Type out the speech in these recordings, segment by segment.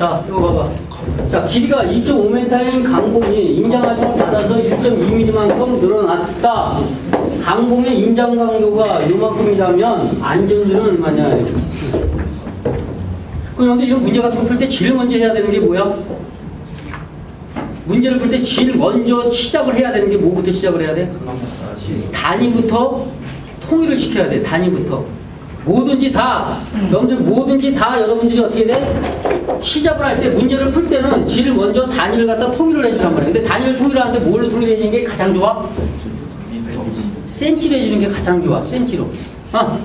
자, 이거 봐봐. 자, 길이가 2.5m인 강봉이 임장하중을 받아서 1.2mm만큼 늘어났다. 강봉의 임장 강도가 이만큼이라면 안전율은 얼마냐? 그런데 이런 문제 같은 거 풀 때 제일 먼저 해야 되는 게 뭐야? 문제를 풀 때 제일 먼저 시작을 해야 되는 게 뭐부터 시작을 해야 돼? 단위부터 통일을 시켜야 돼. 단위부터. 뭐든지 다, 여러분들 뭐든지 다 여러분들이 어떻게 돼? 시작을 할 때 문제를 풀 때는 제일 먼저 단위를 갖다 통일을 해준단 말이야. 근데 단위를 통일하는데 뭘로 통일해주는 게 가장 좋아? 센치로 해주는 게 가장 좋아. 센치로. 아,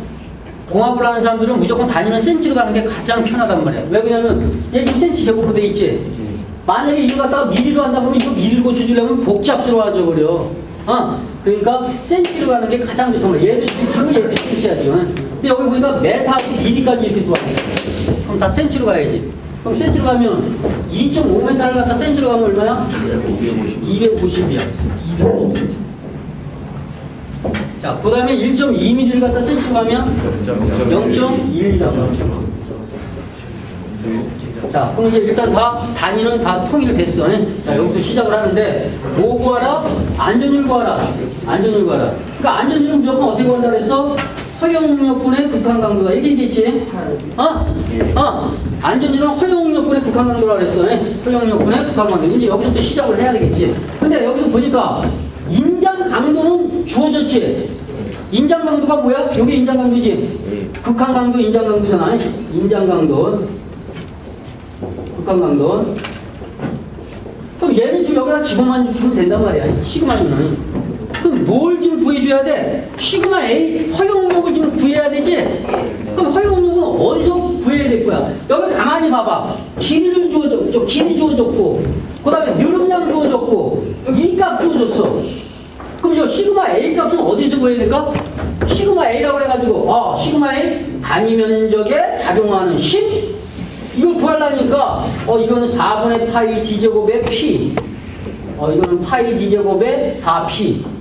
공합을 하는 사람들은 무조건 단위는 센치로 가는 게 가장 편하단 말이야. 왜 그러냐면 얘 지금 센치 제곱으로 돼 있지. 만약에 이거 갖다가 미리로 한다 그러면 이거 미리를 고쳐주려면 복잡스러워져 버려. 어? 그러니까 센치로 가는 게 가장 좋단 말이야. 얘도 센치로 얘도 센치야지. 근데 여기 보니까 메타하고 미리까지 이렇게 좋아. 그럼 다 센치로 가야지. 그럼 센치로 가면 2.5m를 갖다 센치로 가면 얼마야? 250 이야. 250. 자, 그 다음에 1.2mm를 갖다 센치로 가면 0.1이라고. 자, 그럼 이제 일단 다 단위는 다 통일됐어. 예? 자, 여기서 시작을 하는데 뭐 구하라? 안전율 구하라. 안전율 구하라. 그러니까 안전율은 무조건 어떻게 구한다 그랬어? 허용력분의 극한 강도가 얘기했지? 어? 어? 안전율은 허용력분의 극한 강도라 그랬어. 예? 허용력분의 극한 강도. 이제 여기서부터 시작을 해야 되겠지. 근데 여기서 보니까 인장 강도는 주어졌지. 인장 강도가 뭐야? 이게 인장 강도지. 극한 강도, 인장 강도잖아. 인장 강도. 극한 강도. 그럼 얘는 지금 여기다 지금만 주면 된단 말이야. 시그마는. 뭘 지금 구해줘야 돼? 시그마 A 허용력을 지금 구해야 되지? 그럼 허용력은 어디서 구해야 될 거야? 여기 가만히 봐봐. 길이를 주어졌고, 길이 주어졌고, 그 다음에 누름량 주어졌고, 이 값 주어졌어. 그럼 이 시그마 A 값은 어디서 구해야 될까? 시그마 A라고 해가지고, 아, 시그마 A 단위 면적에 작용하는 10? 이걸 구하려니까, 어, 이거는 4분의 파이 D제곱의 P. 어, 이거는 파이 D제곱의 4P.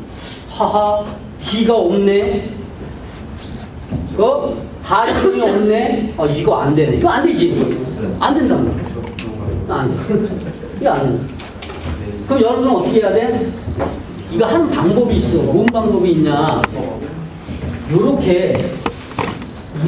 하하, D가 없네. 이거 하중이 없네. 어, 이거 안 되네. 이거 안 되지? 안 된단 말이야. 안 돼. 이거 안 돼. 그럼 여러분은 어떻게 해야 돼? 이거 하는 방법이 있어. 뭔 방법이 있냐? 요렇게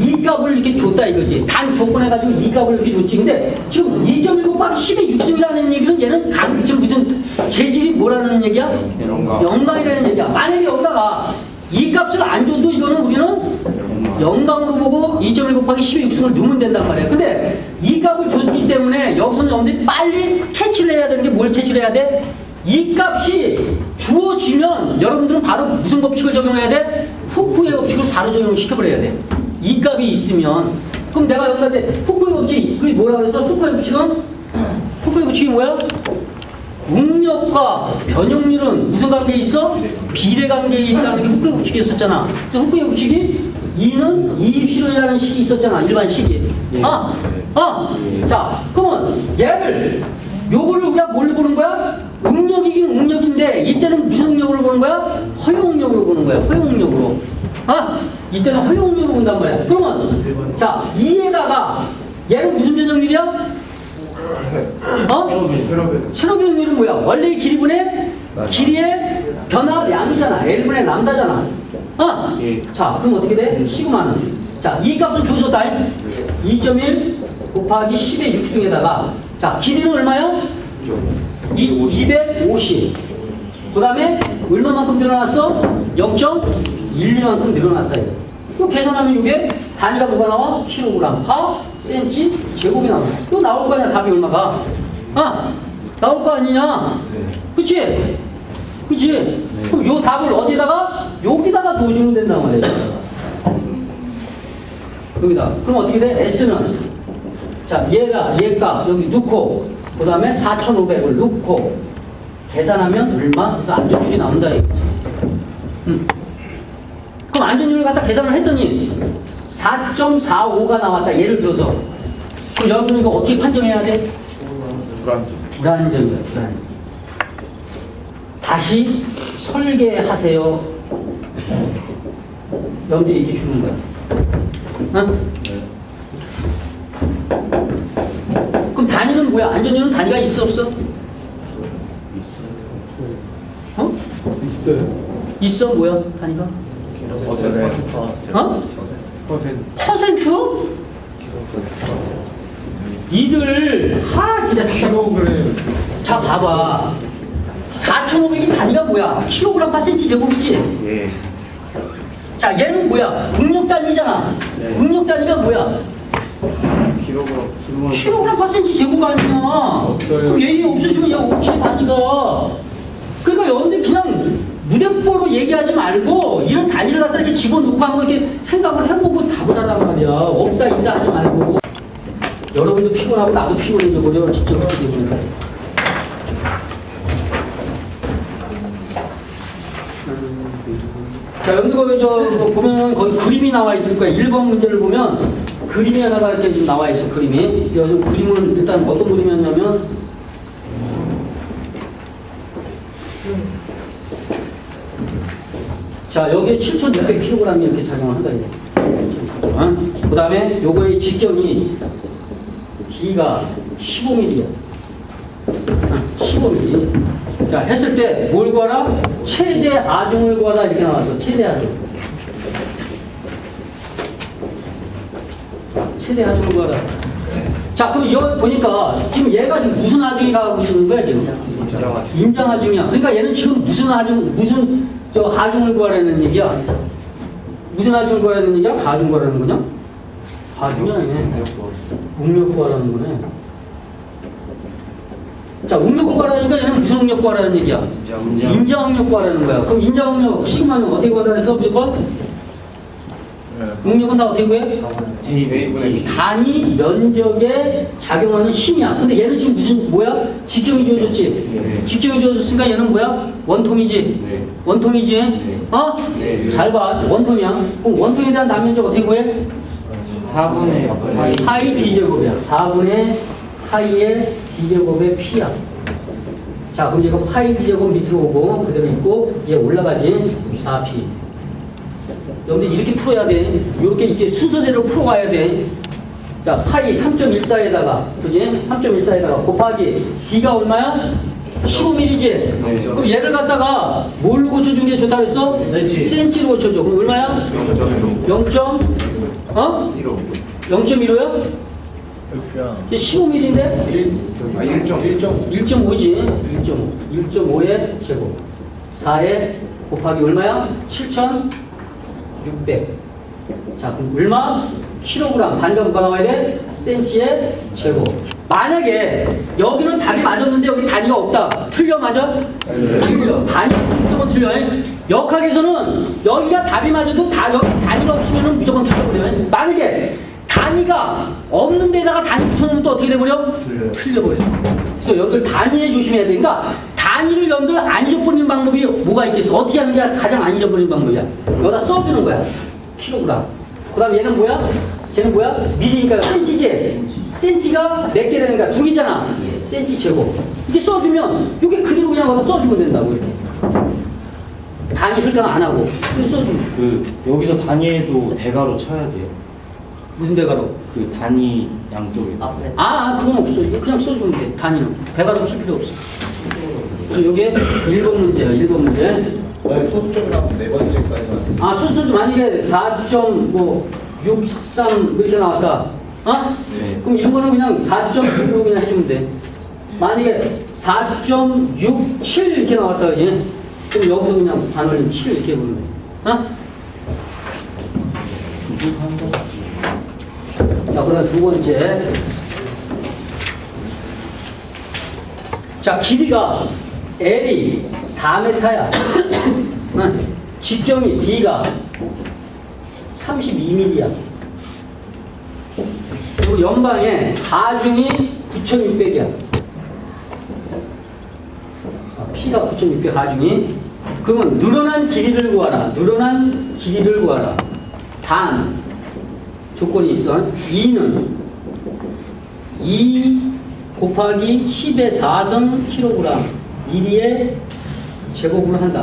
이 값을 이렇게 줬다 이거지. 단 조건해가지고 이 값을 이렇게 줬지. 근데 지금 2.1 곱하기 10의 60이라는 얘기는 얘는 강, 지금 무슨 재질이 뭐라는 얘기야? 영감. 영감이라는 얘기야. 만약에 여기다가 이 값을 안 줘도 이거는 우리는 영감으로 보고 2.1 곱하기 10의 60을 넣으면 된단 말이야. 근데 이 값을 줬기 때문에 여기서는 여러분들이 빨리 캐치를 해야 되는 게 뭘 캐치를 해야 돼? 이 값이 주어지면 여러분들은 바로 무슨 법칙을 적용해야 돼? 후쿠의 법칙을 바로 적용시켜버려야 돼. 이 값이 있으면 그럼 내가 여기다 대 후쿠의 법칙 그게 뭐라 그랬어? 후쿠의 법칙은 후쿠의 법칙이 뭐야? 응력과 변형률은 무슨 관계에 있어? 비례 관계에 있다는 게 후쿠의 법칙이었었잖아. 그래서 후쿠의 법칙이 2는 2입실이라는 식이 있었잖아. 일반 식이. 아, 아. 자, 그러면 얘를 요거를 우리가 뭘 보는 거야? 응력이긴 응력인데 이때는 무슨 응력으로 보는 거야? 허용력으로 보는 거야. 허용력으로. 아, 이때는 허용력으로 본단 말이야. 그러면 자, 2에다가 얘는 무슨 변형률이야? 어? 체로 변율은 뭐야? 원래의 길이분의 길이의 변화량이잖아. L분의 람다잖아. 어? 예. 자, 그럼 어떻게 돼? 시그마는. 자, 이 값은 주어졌다. 2.1 곱하기 10의 6승에다가 자, 길이는 얼마야? 이 250. 그 다음에 얼마만큼 늘어났어? 0.12만큼 늘어났다. 또 계산하면 이게 단위가 뭐가 나와? 킬로그램, 파, 센치, 제곱이 나와. 또 나올 거 아니야, 답이 얼마가. 아, 나올 거 아니냐? 그치? 그치? 그럼 요 답을 어디다가? 여기다가 넣어주면 된단 말이야. 여기다. 그럼 어떻게 돼? S는 자, 얘가, 얘가 여기 넣고, 그 다음에 4,500을 넣고, 계산하면 얼마? 그래서 안전율이 나온다, 이거지. 음. 그럼 안전율을 갖다 계산을 했더니, 4.45가 나왔다, 예를 들어서. 그럼 여러분 이거 어떻게 판정해야 돼? 불안정. 불안전이다, 불안전. 다시 설계하세요. 여러분들이 이렇게 주는 거야. 어? 그럼 단위는 뭐야? 안전율은 단위가 있어 없어? 어? 있어 뭐야 단위가? 어? 퍼센트? 니들 하 진짜 킬로그램 자 봐봐 4,500이 단위가 뭐야? 킬로그램 센치 제곱이지? 예. 자 얘는 뭐야? 응력 단위잖아 네. 응력 단위가 뭐야? 킬로그램 킬로그램 per 센치 제곱 아니야. 없어요. 그럼 얘이 없어지면 얘 없지 단위가 그러니까 여러분들 그냥 무대뽀로 얘기하지 말고 이런 단위를 갖다 이렇게 집어넣고 한번 이렇게 생각을 해보고 답을 하란 말이야. 없다 있다 하지 말고. 여러분도 피곤하고 나도 피곤해져 버려 진짜. 그렇게 되면 자, 여러분들 저 보면 거기 그림이 나와 있을 거야. 1번 문제를 보면 그림이 하나가 이렇게 좀 나와 있어, 그림이. 그래서 그림은 일단 어떤 그림이었냐면 자, 여기에 7,600kg 이렇게 작용을 한다. 그 다음에 요거의 직경이 D가 15mm야. 15mm. 자, 했을 때 뭘 구하라? 최대 아중을 구하라 이렇게 나왔어. 최대 아중. 최대 아중을 구하라. 자, 그럼 여기 보니까 지금 얘가 지금 무슨 아중이 가고 있는 거야, 지금? 인정 아중이야. 그러니까 얘는 지금 무슨 아중, 무슨 저 하중을 구하라는 얘기야? 무슨 하중을 구하라는 얘기야? 하중 구하라는 거냐? 하중이 아니네. 응력 구하라는 거네. 자, 응력 구하라니까 얘는 무슨 응력 구하라는 얘기야? 인정. 인자 응력 구하라는 거야. 그럼 인자 응력 시그마는 어떻게 구하라 그랬어? 무조건? 응력은 다 어떻게 구해? B 단위 면적에 작용하는 힘이야. 근데 얘는 지금 무슨 뭐야? 직경이 주어졌지. 네. 직경이 주어졌으니까 얘는 뭐야? 원통이지. 네. 원통이지. 네. 어? 네. 잘 봐. 원통이야. 그럼 원통에 대한 단면적 어떻게 구해? 4분의 파이 파이 D제곱이야. 4분의 파이의 D제곱의 P야. 자, 그럼 이거 파이 D제곱 밑으로 오고 그대로 있고 얘 올라가지. 4P. 여러분들 이렇게 풀어야 돼. 이렇게 이렇게 순서대로 풀어가야 돼. 자, 파이 3.14에다가, 그지? 3.14에다가 곱하기 D가 얼마야? 15mm지? 네. 그럼 얘를 갖다가 뭘로 고쳐준 게 좋다고 했어? 센치. 센치로 고쳐줘. 그럼 얼마야? 0. 어? 0.15야? 이게 15mm인데? 아 1점 1점 1.5지. 1.5. 1.5의 제곱. 4의 곱하기 얼마야? 7,600. 자, 그럼 얼마? 킬로그램. 단위가 뭐가 나와야 돼? 센치의 제곱. 만약에 여기는 답이 맞았는데 여기 단위가 없다. 틀려 맞아? 틀려. 단위 무조건 틀려. 역학에서는 여기가 답이 맞아도 다 여기 단위가 없으면 무조건 틀려버려. 만약에 단위가 없는 데다가 단위 붙여놓으면 또 어떻게 돼버려? 틀려버려. 그래서 여러분들 단위에 조심해야 돼. 그러니까 단위를 여러분들 안 잊어버리는 방법이 뭐가 있겠어? 어떻게 하는 게 가장 안 잊어버리는 방법이야? 여기다 써주는 거야. 킬로그램. 그 다음에 얘는 뭐야? 쟤는 뭐야? 미리니까 센치지? 센치가 몇 개라니까 두 개잖아. 센치 제곱. 이렇게 써주면 이게 그대로 그냥 거기다 써주면 된다고 이렇게. 단위 설정 안 하고. 써주면. 그 여기서 단위에도 대가로 쳐야 돼요. 무슨 대가로? 그 단위 양쪽에. 아, 아, 그건 없어. 그냥 써주면 돼. 단위는. 대가로 칠 필요 없어. 그래서 이게 1번 문제야, 1번 문제. 소수점이랑 네 번째까지만 아, 수수 만약에 4.63 이렇게 나왔다. 어? 네. 그럼 이런 거는 그냥 4.6으로 그냥 해주면 돼. 만약에 4.67 이렇게 나왔다, 그지? 그럼 여기서 그냥 단어를 7 이렇게 해보면 돼. 어? 자, 그 다음 두 번째. 자, 길이가 L이 4m야. 직경이 D가 32mm야. 그리고 연방에 하중이 9,600이야. P가 9,600 하중이. 그러면 늘어난 길이를 구하라. 늘어난 길이를 구하라. 단, 조건이 있어. 2는 2 곱하기 10의 4성 킬로그램 1의 제곱을 한다.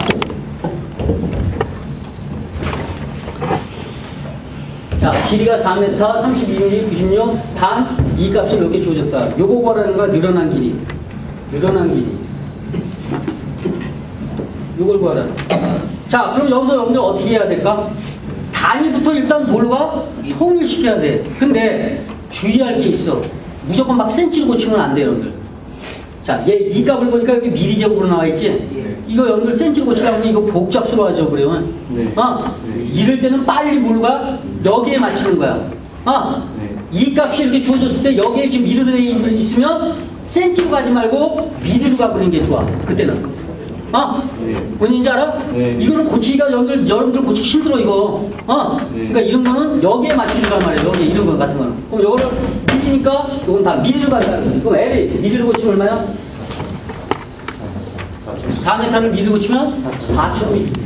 자, 길이가 4m, 32mm, 96, 단 이 값이 이렇게 주어졌다. 요거 구하라는 거야, 늘어난 길이. 늘어난 길이. 요걸 구하라. 자, 그럼 여기서 여러분들 어떻게 해야 될까? 단위부터 일단 뭘 가? 통일시켜야 돼. 근데 주의할 게 있어. 무조건 막 센치를 고치면 안 돼, 여러분들. 자, 얘 이 값을 보니까 여기 미리 제곱으로 나와 있지? 이거 여러분들 센치를 고치려면 이거 복잡수로 하죠, 그러면. 네. 어? 네. 이럴 때는 빨리 뭘 가? 여기에 맞추는 거야. 어? 네. 이 값이 이렇게 주어졌을 때 여기에 지금 미리로 돼 있으면 센치로 가지 말고 미리로 가버리는 게 좋아. 그때는. 어? 네. 뭔지 알아? 네. 이거는 고치기가 여러분들, 여러분들 고치기 힘들어, 이거. 어? 네. 그러니까 이런 거는 여기에 맞추는 말이야. 여기 이런 거 같은 거는. 그럼 요거를 미리니까 요건 다 미리로 간다는 거야. 그럼 L이 미리로 고치면 얼마야? 4m를 미리로 고치면 4,000m.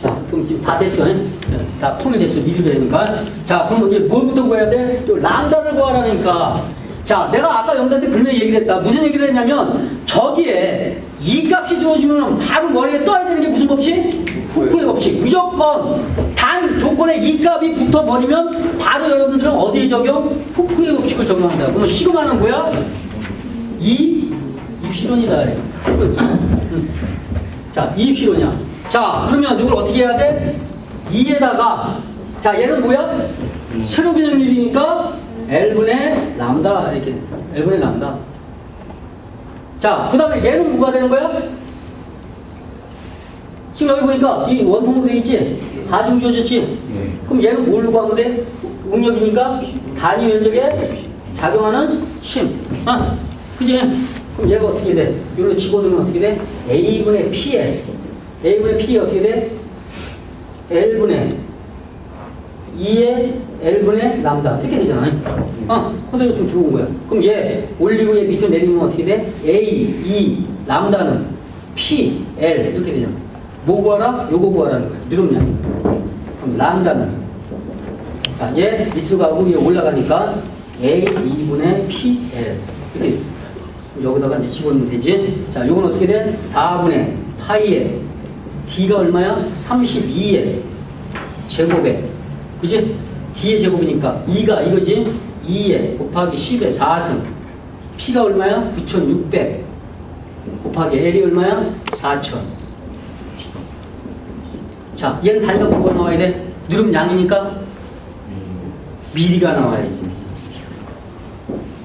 자, 그럼 지금 다 됐어. 잉? 다 통일됐어. 미리로 되니까. 자, 그럼 이제 뭘부터 구해야 돼? 또 람다를 구하라니까. 자, 내가 아까 영단한테 그런 얘기를 했다. 무슨 얘기를 했냐면, 저기에 이 값이 주어지면 바로 머리에 떠야 되는 게 무슨 법칙? 후쿠의 법칙. 무조건 단 조건에 이 값이 붙어버리면 바로 여러분들은 어디에 적용? 후쿠의 법칙을 적용한다. 그러면 시그마는 뭐야? 이 입시론이다. 음. 자, 이 입시론이야. 자, 그러면 이걸 어떻게 해야 돼? 2에다가, 자, 얘는 뭐야? 세로 변형률이니까 L분의 람다, 이렇게. L분의 람다. 자, 그 다음에 얘는 뭐가 되는 거야? 지금 여기 보니까 이 원통으로 되어 있지? 가중 주어졌지? 네. 그럼 얘는 뭘로 구하면 돼? 응력이니까 단위 면적에 작용하는 심. 아, 그지? 그럼 얘가 어떻게 돼? 이걸로 집어넣으면 어떻게 돼? A분의 P에 A분의 P에 어떻게 돼? L분의 2의 L분의 람다 이렇게 되잖아. 어, 그대로 좀 들어온 거야. 그럼 얘 올리고 얘 밑으로 내리면 어떻게 돼? A, E, 람다는 P, L 이렇게 되잖아. 뭐 구하라? 요거 구하라는 거야. 늘음량. 그럼 람다는 자, 얘 밑으로 위에 올라가니까 A 2분의 PL 이렇게 여기다가 이제 집어넣으면 되지. 자, 요건 어떻게 돼? 4분의 파이에 D가 얼마야? 32에 제곱에 그지? D의 제곱이니까 2가 이거지? 2에 곱하기 10에 4승 P가 얼마야? 9600 곱하기 L이 얼마야? 4000 자, 얘는 단위가 뭐가 나와야 돼? 누름 양이니까 미리가 나와야지.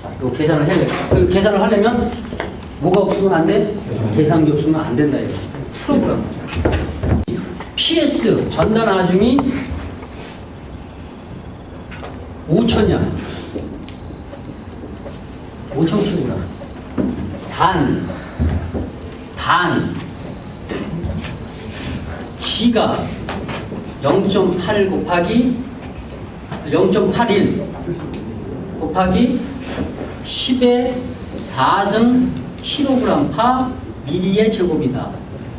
자, 이거 계산을 해야 돼. 그 계산을 하려면 뭐가 없으면 안 돼? 계산기 없으면 안 된다. 이거. 프로그램. PS 전단 하중이 5천이야. 5천 킬로그램. 단, 단, G가 0.8 곱하기 0.81 곱하기 10의 4승 킬로그램 파 미리의 제곱이다.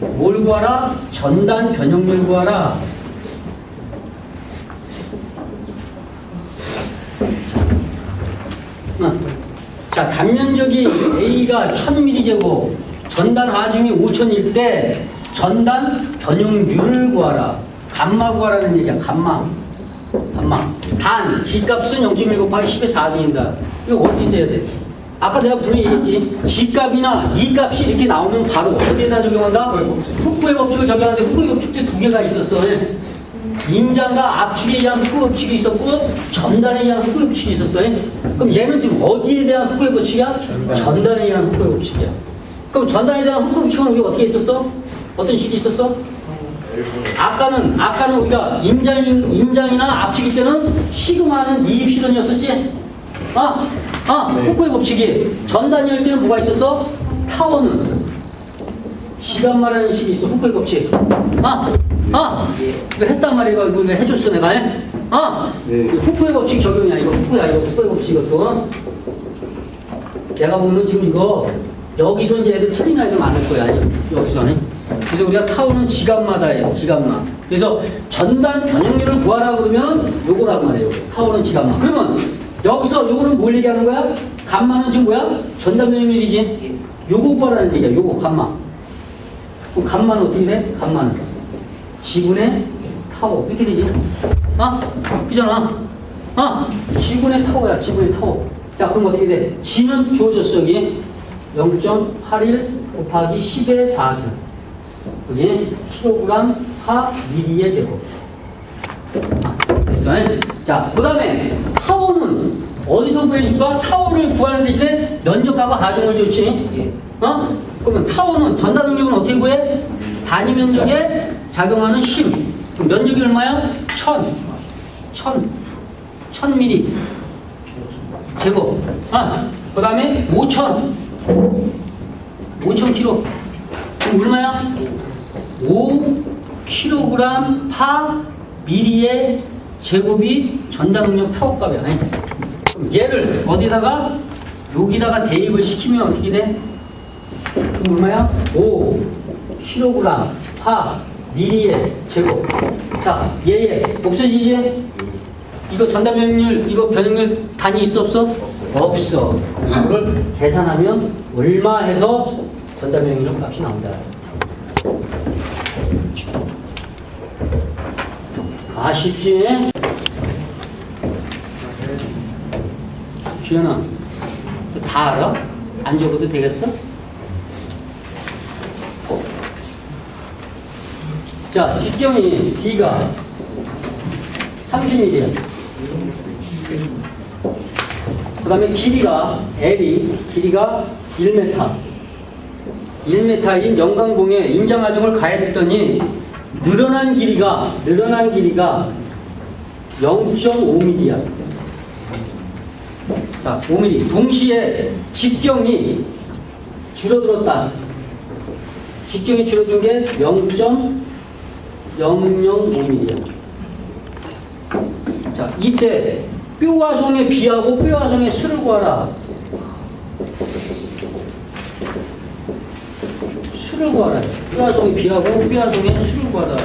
뭘 구하라? 전단 변형률 구하라. 어. 자, 단면적이 A가 1000mm 제곱, 전단 하중이 5000일 때 전단 변형률을 구하라. 감마 구하라는 얘기야, 감마. 감마. 단, G값은 0.1 곱하기 10의 4승인다. 이거 어떻게 해야 돼? 아까 내가 분명히 얘기했지. G값이나 E값이 이렇게 나오면 바로 어디에다 적용한다? 후쿠의 법칙을 적용하는데 후쿠의 법칙도 두 개가 있었어. 인장과 압축에 의한 후쿠의 법칙이 있었고 전단에 의한 후쿠의 법칙이 있었어. 그럼 얘는 지금 어디에 대한 후쿠의 법칙이야? 전단에 의한 후쿠의 법칙이야. 그럼 전단에 대한 후쿠의 법칙은 우리가 어떻게 했었어? 어떤 식이 있었어? 아까는 아까는 우리가 인장 인장이나 압축일 때는 시그마는 이입 실현이었었지. 아, 아, 네. 후쿠의 법칙이 전단일 때는 뭐가 있었어? 타워는 지간말하는 식이 있어. 후쿠의 법칙. 아, 아, 이거 했단 말이야. 이거 이거 해줬어 내가. 예? 아, 네. 이거 후쿠의 법칙 적용이야. 이거 후쿠야. 이거 후쿠의 법칙 이것도. 내가 보면 지금 이거 여기서 이제 애들 틀린 아이들 많을 거야. 여기서는. 그래서 우리가 타오는 지갑마다 해요. 지갑마. 그래서 전단 변형률을 구하라 그러면 요거라고 말해요. 타오는 지갑마. 그러면 여기서 요거는 뭘 얘기하는 거야? 감마는 지금 뭐야? 전단 변형률이지. 요거 구하라는 얘기야. 요거 감마. 그럼 감마는 어떻게 돼? 감마는 지분의 타오. 이렇게 되지. 아? 그잖아. 아, 지분의 타워야, 지분의 타워. 자, 그럼 어떻게 돼? G는 주어졌어, 여기. 0.81 곱하기 10의 4승. 그지? 킬로그램 파 미리의 제곱. 아, 됐어. 자, 그 다음에 타워는 어디서 구해줄까? 타워를 구하는 대신에 면적하고 가중을 줬지. 어? 그러면 타워는 전달 능력은 어떻게 구해? 단위 면적에 작용하는 힘. 그럼 면적이 얼마야? 천. 천. 천 미리. 제곱. 아, 그 다음에 5천. 5천 킬로. 그럼 얼마야? 5 킬로그램 파 미리의 제곱이 전달 능력 타워 값이야. 아니. 얘를 어디다가 여기다가 대입을 시키면 어떻게 돼? 그럼 얼마야? 5 킬로그램 파 미리의 제곱. 자, 얘얘 없어지지? 이거 전달 변율, 이거 변율 단위 있어 없어? 없어. 이거를 계산하면 얼마 해서 전달 변율 값이 나온다. 아쉽지? 주연아, 너다 알아? 안 적어도 되겠어? 자, 직경이 D가 30mm. 그 다음에 길이가, L이, 길이가 1m. 1m인 영광봉에 인장하중을 가했더니 늘어난 길이가, 늘어난 길이가 0.5mm야. 자, 5mm. 동시에 직경이 줄어들었다. 직경이 줄어든 게 0.005mm야. 자, 이때 뼈와 송의 비하고 뼈와 송의 수를 구하라. 수를 구하라. 송의 비하고 송의 수를 구하라.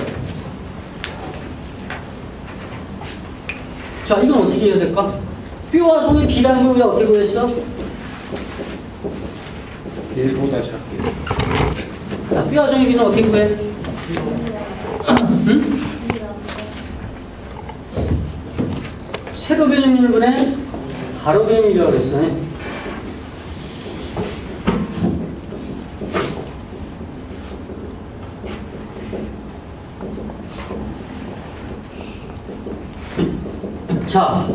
자, 이건 어떻게 해야 될까? 송의 비라는 걸 우리가 어떻게 구했어? 1보다 작게. 자, 송의 비는 어떻게 구해? 응? 세로 변형률분의 가로 변형이라고 그랬어. 자,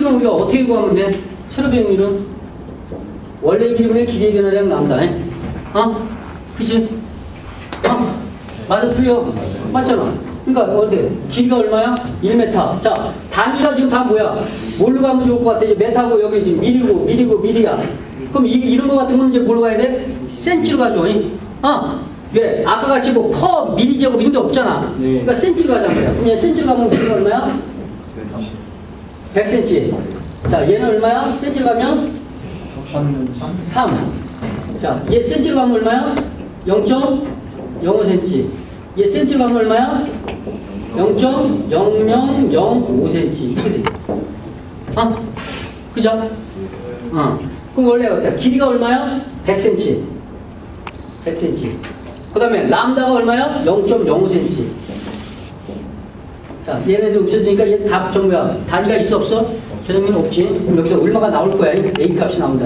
변형률은 우리가 어떻게 구하면 돼? 세로 변형률은 원래 길이분의 길이의 변화량 나온다. 어? 그치? 어? 맞아, 틀려? 맞잖아. 그러니까 어때? 길이가 얼마야? 1m. 자, 단위가 지금 다 뭐야? 뭘로 가면 좋을 것 같아? 이제 메타고 여기 지금 미리고 미리고 미리야. 그럼 이, 이런 거 같은 거는 이제 뭘로 가야 돼? 센치로 가죠. 잉? 어? 왜? 아까 같이 뭐 퍼, 미리 제곱 이런 게 없잖아. 네. 그러니까 센치로 가자는 거야. 그럼 얘 센치로 가면 길이가 얼마야? 100cm. 자, 얘는 얼마야? 센치로 가면 3. 자, 얘 센치로 가면 얼마야? 0.05cm. 얘 센치로 가면 얼마야? 0.0005cm. 이렇게 돼. 어? 그죠? 어. 그럼 원래 어때? 길이가 얼마야? 100cm. 100cm. 그 다음에 람다가 얼마야? 0.05cm. 자, 얘네들 없어지니까 얘 답 정보야. 단위가 있어 없어? 전형민 없지. 그럼 여기서 얼마가 나올 거야? A 값이 나온다.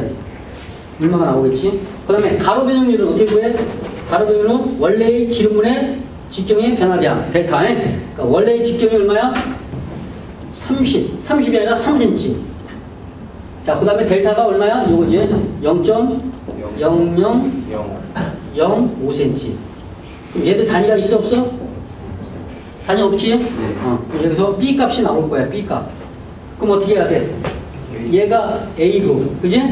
얼마가 나오겠지? 그 다음에 가로 변형률은 어떻게 구해? 가로 변형률은 원래의 지름분의 직경의 변화량 델타. 그러니까 원래의 직경이 얼마야? 30. 30이 아니라 3cm. 자, 그 다음에 델타가 얼마야? 요거지. 0.0005cm. 0. 그럼 얘도 단위가 있어 없어? 단위 없지? 어, 여기서 B 값이 나올 거야, B 값. 그럼 어떻게 해야 돼? 얘가 A고, 그지?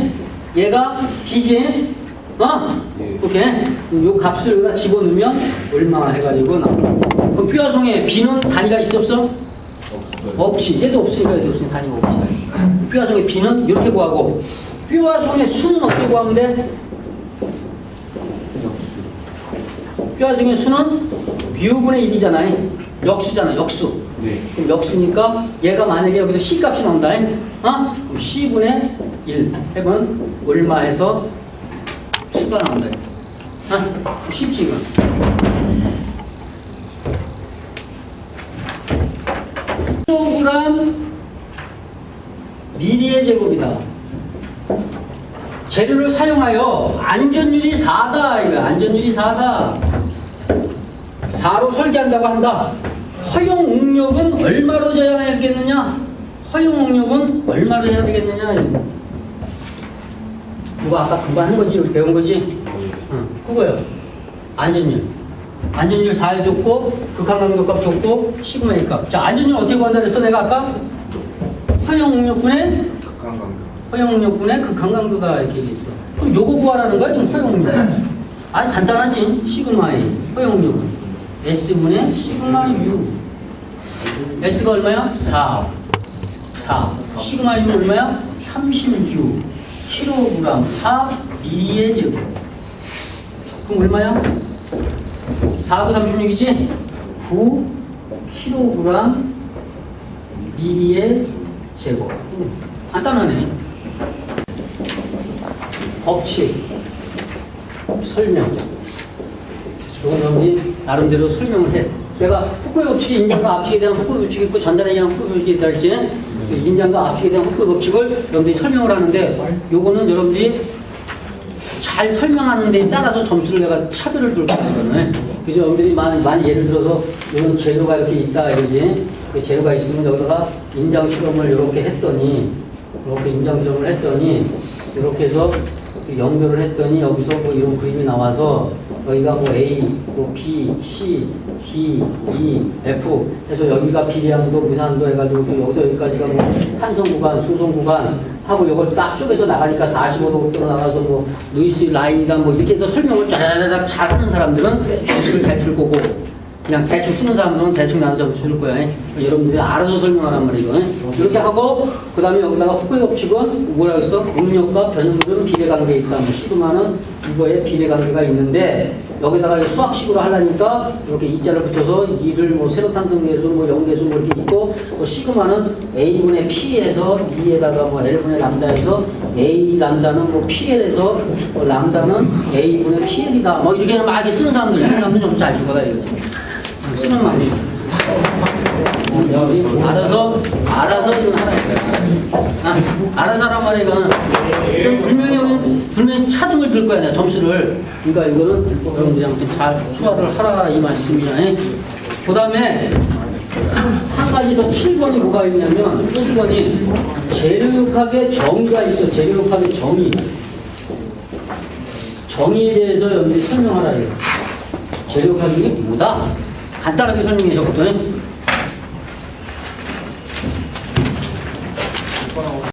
얘가 B지? 어? 예. 오케이. 요 값을 여기다 집어넣으면 얼마 해가지고 나온다. 그럼 뼈화송에 B는 단위가 있어 없어? 없어요. 없지. 얘도 없으니까 얘도 없으니 단위가 없지. 뼈화송의 B는 이렇게 구하고, 뼈화송의 수는 어떻게 구하면 돼? 뼈화송의 수는 뮤분의 1이잖아요. 역수잖아, 역수. 네. 그럼 역수니까 얘가 만약에 여기서 C 값이 나온다. 어? 그럼 C분의 1 해보면 얼마 해서 수가 나온다. 어? 쉽지, 이건. 킬로그램 미리의 제곱이다. 재료를 사용하여 안전율이 4다. 이거 안전율이 4다. 4로 설계한다고 한다. 허용 응력은 얼마로 제한하겠느냐? 허용 응력은 얼마로 해야 되겠느냐? 그거 아까 그거 한 거지, 우리 배운 거지? 응, 그거요. 안전율. 안전율 4에 줬고, 극한강도값 줬고, 시그마의 값. 자, 안전율 어떻게 구한다 그랬어, 내가 아까? 허용 응력분의 극강강도. 허용력분의 그 강강도가 이렇게 돼 있어. 그럼 요거 구하라는 거야, 좀 허용력. 아니, 간단하지. 시그마의 허용력은. S분의 시그마 U. S가 얼마야? 4. 4. 시그마 U 얼마야? 36. 킬로그램 합 미리의 제곱. 그럼 얼마야? 4구 36이지? 9 킬로그램 미리의 제곱. 간단하네. 법칙, 설명. 여러분이 나름대로 설명을 해. 내가 후쿠의 법칙이 인장과 압축에 대한 후쿠의 법칙이 있고 전단에 대한 후쿠의 법칙이 있다? 그래서 인장과 압축에 대한 후쿠의 법칙을 여러분들이 설명을 하는데 요거는 여러분들이 잘 설명하는 데 따라서 점수를 내가 차별을 둘 거거든. 그래서 여러분들이 많이, 많이 예를 들어서 이런 재료가 이렇게 있다 이러지. 그 재료가 있으면 여기다가 인장 실험을 이렇게 했더니 이렇게 인장 실험을 했더니 이렇게 해서 그 연결을 했더니 여기서 뭐 이런 그림이 나와서 여기가 뭐 A, 뭐 B, C, D, E, F 해서 여기가 비례양도, 무산도 해가지고 또 여기서 여기까지가 뭐 탄성 구간, 수송 구간 하고 이걸 딱 쪼개서 나가니까 45도 로 나가서 뭐 루이스 라인이다 뭐 이렇게 해서 설명을 잘 하는 사람들은 점수를 잘줄 거고 그냥 대충 쓰는 사람들은 대충 나눠 점수 줄 거야. 여러분들이 알아서 설명하란 말이고. 이렇게 하고, 그 다음에 여기다가 후의 법칙은 뭐라 했어? 응력과 변형물은 비례관계에 있다. 뭐 시그마는 이거에 비례관계가 있는데, 여기다가 수학식으로 하려니까 이렇게 이자를 붙여서 이를 뭐 세로탄 등계수, 뭐 영계수 뭐 이렇게 있고, 뭐 시그마는 A분의 P에서 2에다가 뭐 L분의 람다에서 A 람다는 뭐 PL에서 뭐 람다는 A분의 PL이다. 뭐 이렇게 막 이렇게 쓰는 사람들, 이런 사람들 좀잘 줄 거다 이거지. 쓰는 말이 알아서 알아서 이거 하라 아, 알아서 하란 말이야 이거는. 이건 분명히 여기 분명히 차등을 들 거야 내가 점수를. 그러니까 이거는 여러분들이 아무튼 잘 소화를 하라 이 말씀이야. 그 다음에 한 가지 더 7번이 뭐가 있냐면 7번이 재료육학의 정의가 있어 재료육학의 정의. 정의에 대해서 여러분들이 설명하라 재료육학이 뭐다? 간단하게 설명해 줬거든.